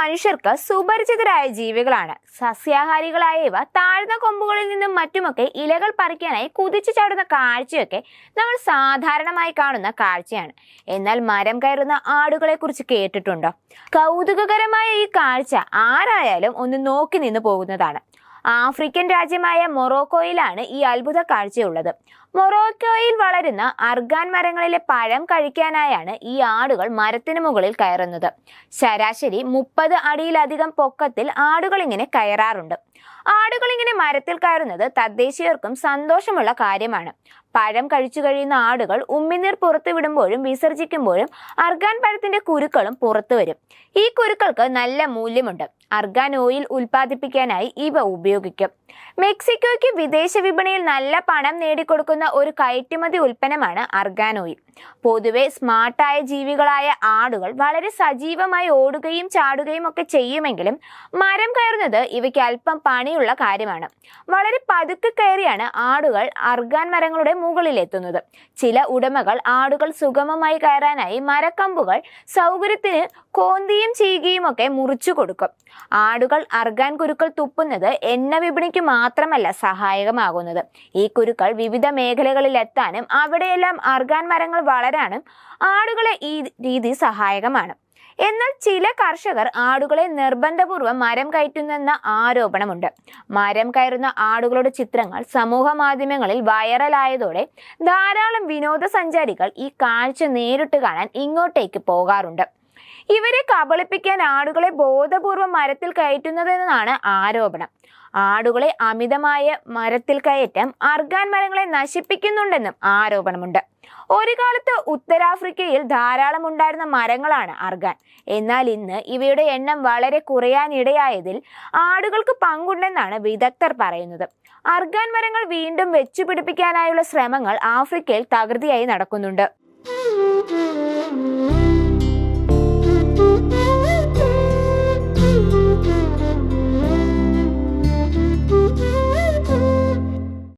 മനുഷ്യർക്ക് സുപരിചിതരായ ജീവികളാണ്. സസ്യാഹാരികളായ ഇവ താഴ്ന്ന കൊമ്പുകളിൽ നിന്നും മറ്റുമൊക്കെ ഇലകൾ പറിക്കാനായി കുതിച്ചു ചാടുന്ന കാഴ്ചയൊക്കെ നമ്മൾ സാധാരണമായി കാണുന്ന കാഴ്ചയാണ്. എന്നാൽ മരം കയറുന്ന ആടുകളെ കുറിച്ച് കേട്ടിട്ടുണ്ടോ? കൗതുകകരമായ ഈ കാഴ്ച ആരായാലും ഒന്ന് നോക്കി നിന്ന് പോകുന്നതാണ്. ആഫ്രിക്കൻ രാജ്യമായ മൊറോക്കോയിലാണ് ഈ അത്ഭുത കാഴ്ചയുള്ളത്. മൊറോക്കോയിൽ വളരുന്ന അർഗാൻ മരങ്ങളിലെ പഴം കഴിക്കാനായാണ് ഈ ആടുകൾ മരത്തിന് മുകളിൽ കയറുന്നത്. ശരാശരി മുപ്പത് അടിയിലധികം പൊക്കത്തിൽ ആടുകൾ ഇങ്ങനെ കയറാറുണ്ട്. ആടുകൾ ഇങ്ങനെ മരത്തിൽ കയറുന്നത് തദ്ദേശീയർക്കും സന്തോഷമുള്ള കാര്യമാണ്. പഴം കഴിച്ചു കഴിയുന്ന ആടുകൾ ഉമ്മിനീർ പുറത്തു വിടുമ്പോഴും വിസർജിക്കുമ്പോഴും അർഗാൻ പഴത്തിന്റെ കുരുക്കളും പുറത്തു വരും. ഈ കുരുക്കൾക്ക് നല്ല മൂല്യമുണ്ട്. അർഗാൻ ഓയിൽ ഉൽപ്പാദിപ്പിക്കാനായി ഇവ ഉപയോഗിക്കും. മെക്സിക്കോയ്ക്ക് വിദേശ വിപണിയിൽ നല്ല പണം നേടിക്കൊടുക്കുന്ന ഒരു കയറ്റുമതി ഉൽപ്പന്നമാണ് അർഗാൻ ഓയിൽ. പൊതുവെ സ്മാർട്ടായ ജീവികളായ ആടുകൾ വളരെ സജീവമായി ഓടുകയും ചാടുകയും ഒക്കെ ചെയ്യുമെങ്കിലും മരം കയറുന്നത് ഇവയ്ക്ക് അല്പം പണിയുള്ള കാര്യമാണ്. വളരെ പതുക്കെ കയറിയാണ് ആടുകൾ അർഗാൻ മരങ്ങളുടെ മുകളിലെത്തുന്നത്. ചില ഉടമകൾ ആടുകൾ സുഗമമായി കയറാനായി മരക്കമ്പുകൾ സൗകര്യത്തിന് കോന്തിയും ചെയ്യുകയും ഒക്കെ മുറിച്ചു കൊടുക്കും. ആടുകൾ അർഗാൻ കുരുക്കൾ തുപ്പുന്നത് എണ്ണ വിപണിക്ക് മാത്രമല്ല സഹായകമാകുന്നത്. ഈ കുരുക്കൾ വിവിധ മേഖലകളിൽ എത്താനും അവിടെയെല്ലാം അർഗാൻ മരങ്ങൾ വളരാനും ആടുകളെ ഈ രീതി സഹായകമാണ്. എന്നാൽ ചില കർഷകർ ആടുകളെ നിർബന്ധപൂർവം മരം കയറ്റുന്നെന്ന ആരോപണമുണ്ട്. മരം കയറുന്ന ആടുകളുടെ ചിത്രങ്ങൾ സമൂഹ മാധ്യമങ്ങളിൽ വൈറലായതോടെ ധാരാളം വിനോദസഞ്ചാരികൾ ഈ കാഴ്ച നേരിട്ട് കാണാൻ ഇങ്ങോട്ടേക്ക് പോകാറുണ്ട്. ഇവരെ കബളിപ്പിക്കാൻ ആടുകളെ ബോധപൂർവം മരത്തിൽ കയറ്റുന്നതെന്നാണ് ആരോപണം. ആടുകളെ അമിതമായ മരത്തിൽ കയറ്റം അർഗാൻ മരങ്ങളെ നശിപ്പിക്കുന്നുണ്ടെന്നും ആരോപണമുണ്ട്. ഒരു കാലത്ത് ഉത്തരാഫ്രിക്കയിൽ ധാരാളം ഉണ്ടായിരുന്ന മരങ്ങളാണ് അർഗാൻ. എന്നാൽ ഇന്ന് ഇവയുടെ എണ്ണം വളരെ കുറയാനിടയായതിൽ ആടുകൾക്ക് പങ്കുണ്ടെന്നാണ് വിദഗ്ധർ പറയുന്നത്. അർഗാൻ മരങ്ങൾ വീണ്ടും വെച്ചുപിടിപ്പിക്കാനായുള്ള ശ്രമങ്ങൾ ആഫ്രിക്കയിൽ തകൃതിയായി നടക്കുന്നുണ്ട്.